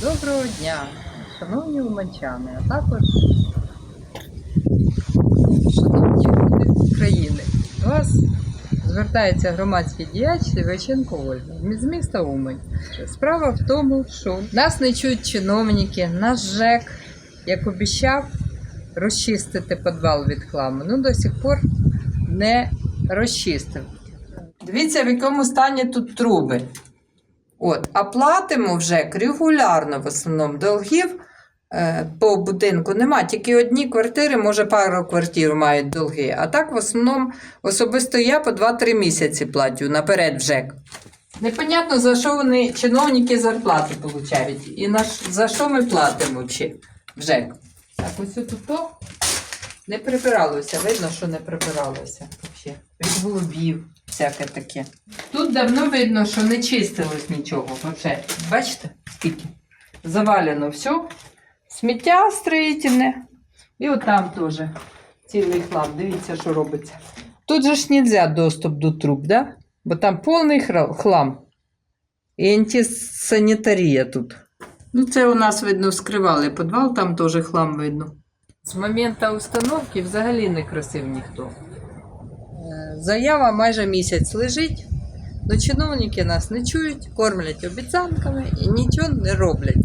Доброго дня, шановні уманчани, а також шановні люди України. До вас звертається громадський діяч Сіваченко Ольга з міста Умань. Справа в тому, що нас не чують чиновники, наш ЖЕК, як обіцяв, розчистити підвал від хламу. Ну, до сих пор не розчистив. Дивіться, в якому стані тут труби. От, а платимо вже регулярно в основному долгів е, по будинку нема. Тільки одні квартири, може, пару квартир мають долги. А так, в основному, особисто я по 2-3 місяці платю наперед в ЖЕК. Непонятно, за що вони чиновники зарплати получають. І на, за що ми платимо чи в ЖЕК. Так, ось тут то не прибиралося. Видно, що не прибиралося. Взагалі. Від голубів, всяке таке. Тут давно видно, що не чистилось нічого. Вообще. Бачите, скільки? Завалено все. Сміття строїтельне. І отам теж цілий хлам. Дивіться, що робиться. Тут же ж нельзя доступ до труб, да? Бо там повний хлам. І антисанітарія тут. Ну, це у нас, видно, вскривали підвал, там теж хлам видно. З моменту установки взагалі не красив ніхто. Е, Заява майже місяць лежить, але чиновники нас не чують, кормлять обіцянками і нічого не роблять.